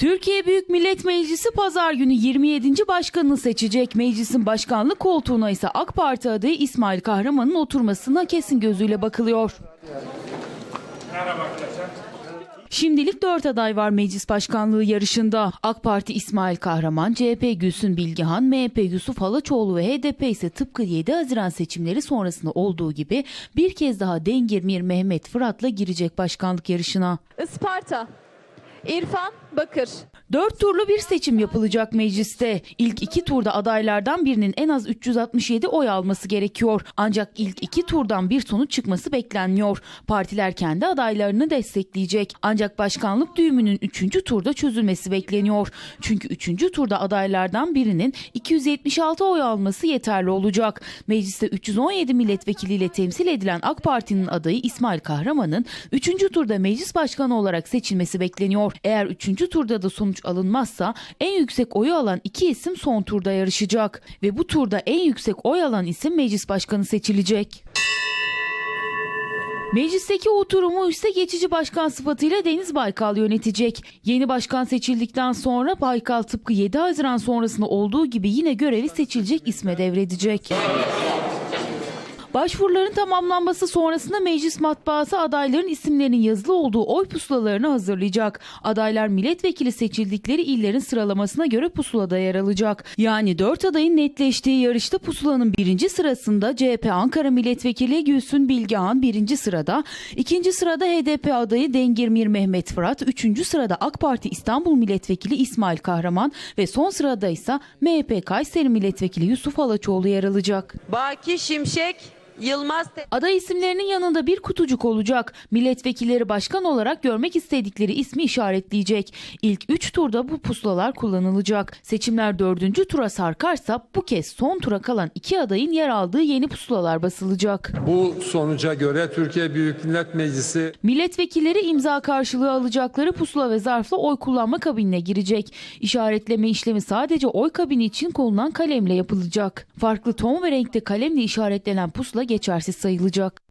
Türkiye Büyük Millet Meclisi pazar günü 27. başkanını seçecek. Meclisin başkanlık koltuğuna ise AK Parti adayı İsmail Kahraman'ın oturmasına kesin gözüyle bakılıyor. Şimdilik 4 aday var meclis başkanlığı yarışında. AK Parti İsmail Kahraman, CHP Gülsün Bilgihan, MHP Yusuf Halaçoğlu ve HDP ise tıpkı 7 Haziran seçimleri sonrasında olduğu gibi bir kez daha Dengirmir Mehmet Fırat'la girecek başkanlık yarışına. Isparta, İrfan Bakır. Dört turlu bir seçim yapılacak mecliste. İlk iki turda adaylardan birinin en az 367 oy alması gerekiyor. Ancak ilk iki turdan bir sonuç çıkması beklenmiyor. Partiler kendi adaylarını destekleyecek. Ancak başkanlık düğümünün üçüncü turda çözülmesi bekleniyor. Çünkü üçüncü turda adaylardan birinin 276 oy alması yeterli olacak. Mecliste 317 milletvekiliyle temsil edilen AK Parti'nin adayı İsmail Kahraman'ın üçüncü turda meclis başkanı olarak seçilmesi bekleniyor. Eğer üçüncü turda da sonuç alınmazsa en yüksek oyu alan iki isim son turda yarışacak. Ve bu turda en yüksek oy alan isim meclis başkanı seçilecek. Meclisteki oturumu ise geçici başkan sıfatıyla Deniz Baykal yönetecek. Yeni başkan seçildikten sonra Baykal tıpkı 7 Haziran sonrasında olduğu gibi yine görevi seçilecek isme devredecek. Başvuruların tamamlanması sonrasında meclis matbaası adayların isimlerinin yazılı olduğu oy pusulalarını hazırlayacak. Adaylar milletvekili seçildikleri illerin sıralamasına göre pusulada yer alacak. Yani 4 adayın netleştiği yarışta pusulanın birinci sırasında CHP Ankara Milletvekili Gülsün Bilgehan birinci sırada, ikinci sırada HDP adayı Dengirmir Mehmet Fırat, üçüncü sırada AK Parti İstanbul Milletvekili İsmail Kahraman ve son sırada ise MHP Kayseri Milletvekili Yusuf Alaçoğlu yer alacak. Baki Şimşek Yılmaz Aday isimlerinin yanında bir kutucuk olacak. Milletvekilleri başkan olarak görmek istedikleri ismi işaretleyecek. İlk 3 turda bu pusulalar kullanılacak. Seçimler 4. tura sarkarsa bu kez son tura kalan iki adayın yer aldığı yeni pusulalar basılacak. Bu sonuca göre Türkiye Büyük Millet Meclisi Milletvekilleri imza karşılığı alacakları pusula ve zarfla oy kullanma kabinine girecek. İşaretleme işlemi sadece oy kabini için konulan kalemle yapılacak. Farklı ton ve renkte kalemle işaretlenen pusula geçersiz sayılacak.